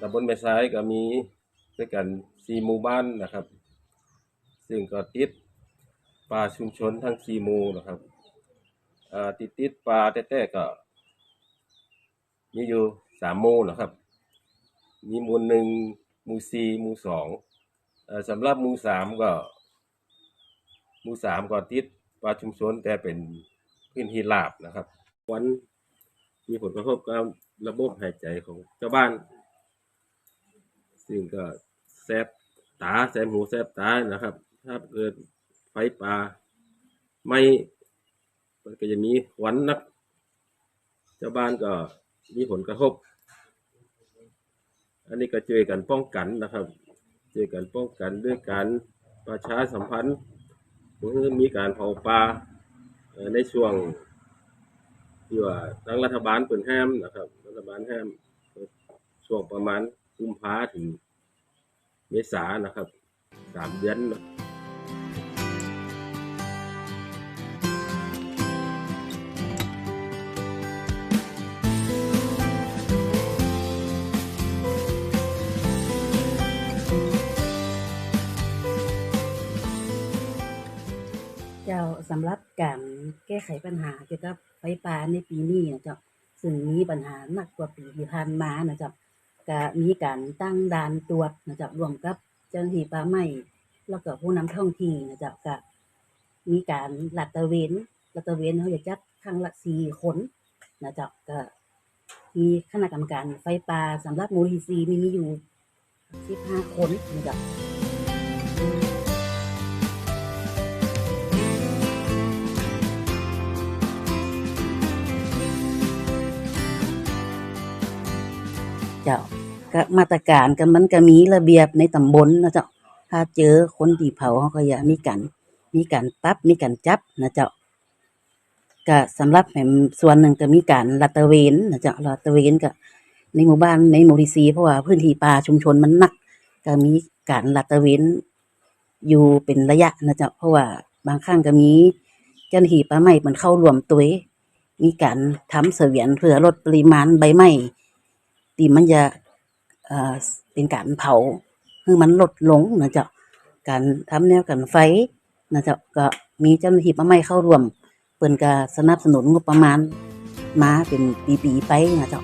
ตำบลแม่ซ้ายก็มีด้วยกันสี่หมู่บ้านนะครับ ซึ่งก็ติดป่าชุมชนทั้งสี่หมู่นะครับติดติดป่าแท้ๆก็มีอยู่สามหมู่นะครับ มีหมู่หนึ่งหมู่สี่หมู่สองสำหรับหมู่สามก็หมู่สามก็ติดป่าชุมชนแต่เป็นพื้นที่ราบนะครับ วันมีผลกระทบกับระบบหายใจของเจ้าบ้าน ซึ่งก็แสบตาแสบหูแสบตานะครับ ถ้าเกิดไฟป่าไม่มันก็จะมีควันนักเจ้าบ้านก็มีผลกระทบ อันนี้ก็ช่วยกันป้องกันนะครับช่วยกันป้องกันด้วยการประชาสัมพันธ์หรือมีการเผาป่าในช่วงที่ว่าทางรัฐบาลเปิดห้ามนะครับ รัฐบาลห้ามช่วงประมาณกุมภาถึง มษานะครับสามเดือนนะเจ้าสำหรับการแก้ไขปัญหาเกี่ยวกับไฟป่าในปีนี้นะเจ้าซึ่งมีปัญหาหนักกว่าปีที่ผ่านมานะเจ้า ก็มีการตั้งด่านตรวจนะจ้ารวมกับเจ้าหน้าที่ป่าไม้แล้วก็ผู้นำท้องที่นะจ้าก็มีการลาดตระเวนลาดตระเวนเขาจะจัดครั้งละสี่คนนะจ้าก็มีคณะกรรมการไฟป่าสำหรับมูลนิธิมีมีอยู่สิบห้าคนนะจ้าเจ้า ก็มาตรการก็มันก็มีระเบียบในตำบลนะเจ้าถ้าเจอคนที่เผาเขาก็อย่ามีการมีการปรับมีการจับนะเจ้าก็สำหรับแหมส่วนหนึ่งก็มีการลาดตระเวนนะเจ้าลาดตระเวนก็ในหมู่บ้านในหมู่ที่สี่เพราะว่าพื้นที่ป่าชุมชนมันหนัก ก็มีการลาดตระเวนอยู่เป็นระยะนะเจ้าเพราะว่าบางครั้งก็มีเจ้าหน้าที่ป่าไม้มันเข้ารวมตัวมีการทำเสวียนเพื่อลดปริมาณใบไม้ที่มันจะ เอ่อเป็นการเผาคือมันลดลงนะเจ้าการทำแนวกันไฟนะเจ้าก็มีเจ้าหน้าที่มาไม่เข้าร่วม เปิ่นก็สนับสนุนงบประมาณมาเป็นปีๆไปนะเจ้า